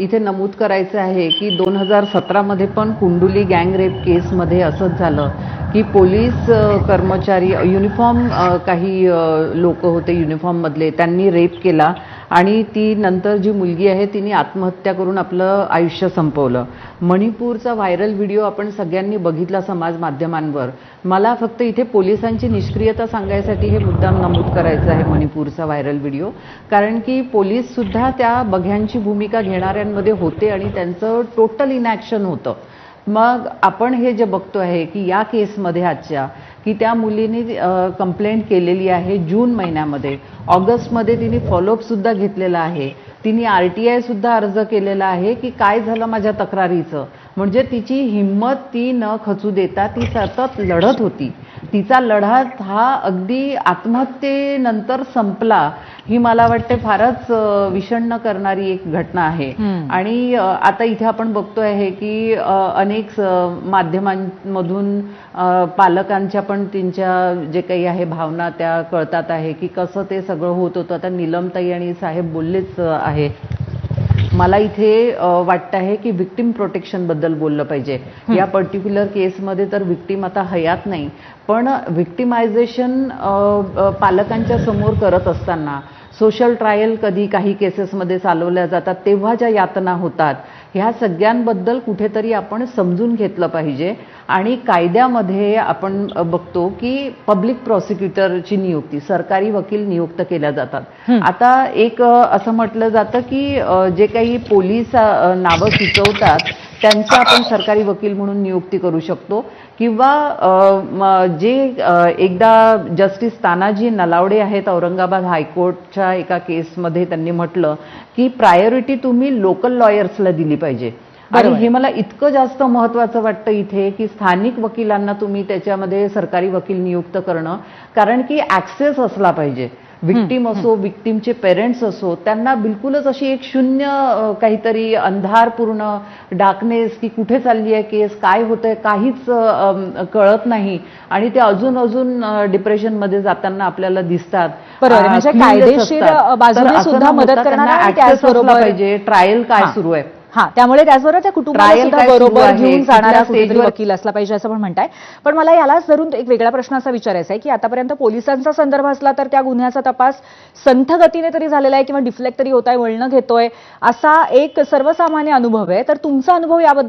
इथे नमूद करायचं आहे की दोन हजार सतरामध्ये पण कुंडुली गँग रेप केसमध्ये असंच झालं. की पोलीस कर्मचारी युनिफॉर्म काही लोक होते युनिफॉर्ममधले त्यांनी रेप केला आणि ती नंतर जी मुलगी आहे तिने आत्महत्या करून आपलं आयुष्य संपवलं. मणिपूरचा व्हायरल व्हिडिओ आपण सगळ्यांनी बघितला समाज माध्यमांवर. मला फक्त इथे पोलिसांची निष्क्रियता सांगायसाठी हे मुद्दाम नमूद करायचं आहे मणिपूरचा व्हायरल व्हिडिओ कारण की पोलीस सुद्धा त्या बघ्यांची भूमिका घेणाऱ्यांमध्ये होते आणि त्यांचं टोटल इनॅक्शन होतं. मग आपण हे जे बघतो आहे की या केसमध्ये आजच्या की त्या मुलीने कंप्लेंट केलेली आहे जून महिन्यामध्ये. ऑगस्टमध्ये तिने फॉलोअपसुद्धा घेतलेला आहे. तिने आर टी आयसुद्धा अर्ज केलेला आहे की काय झालं माझ्या तक्रारीचं. म्हणजे तिची हिंमत ती न खचू देता ती सतत लढत होती. तिचा लढा हा अगदी आत्महत्येनंतर संपला. ही मला वाटते फारच विषण्ण करणारी एक घटना आहे. आणि आता इथे आपण बघतोय आहे की अनेक माध्यमांमधून पालकांच्या पण त्यांच्या जे काही आहे भावना त्या कळतात आहे की कसं ते सगळं होत होतं. आता निलमताई आणि साहेब बोललेच आहे. मला इथे वाटतं आहे की व्हिक्टीम प्रोटेक्शनबद्दल बोललं पाहिजे. या पर्टिक्युलर केसमध्ये तर व्हिक्टीम आता हयात नाही. पण व्हिक्टिमायझेशन पालकांच्या समोर करत असताना सोशल ट्रायल कधी काही केसेसमध्ये चालवल्या जातात तेव्हा ज्या यातना होतात ह्या सगळ्यांबद्दल कुठेतरी आपण समजून घेतलं पाहिजे. आणि कायद्यामध्ये आपण बघतो की पब्लिक प्रॉसिक्युटरची नियुक्ती सरकारी वकील नियुक्त केल्या जातात. आता एक असं म्हटलं जातं की जे काही पोलीस नावं सुचवतात त्यांचं आपण सरकारी वकील म्हणून नियुक्ती करू शकतो. किंवा जे एकदा जस्टिस तानाजी नलावडे आहेत औरंगाबाद हायकोर्टच्या एका केसमध्ये त्यांनी म्हटलं की प्रायोरिटी तुम्ही लोकल लॉयर्सला दिली पाहिजे. आणि. हे मला इतकं जास्त महत्वाचं वाटतं इथे की स्थानिक वकिलांना तुम्ही त्याच्यामध्ये सरकारी वकील नियुक्त करणं. कारण की ऍक्सेस असला पाहिजे. विक्टीम असो विक्टीमचे पेरेंट्स असो त्यांना बिलकुलच अशी एक शून्य काहीतरी अंधारपूर्ण डार्कनेस की कुठे चालली आहे केस काय होतंय काहीच कळत नाही. आणि ते अजून अजून डिप्रेशनमध्ये जाताना आपल्याला दिसतात. म्हणजे कायदेशीर, बाजूने सुद्धा मदत करणारा पाहिजे. ट्रायल काय. सुरू आहे? हा त्यामुळे त्याचबरोबर त्या कुटुंबाला बरोबर घेऊन जाणारा कुठेतरी वकील असला पाहिजे असं पण म्हणताय. पण मला यालाच धरून एक वेगळा प्रश्न असा विचारायचा आहे की आतापर्यंत पोलिसांचा संदर्भ असला तर त्या गुन्ह्याचा तपास संथ गतीने तरी झालेला आहे किंवा डिफ्लेक्ट तरी होत आहे वळणं घेतोय असा एक सर्वसामान्य अनुभव आहे. तर तुमचा अनुभव याबद्दल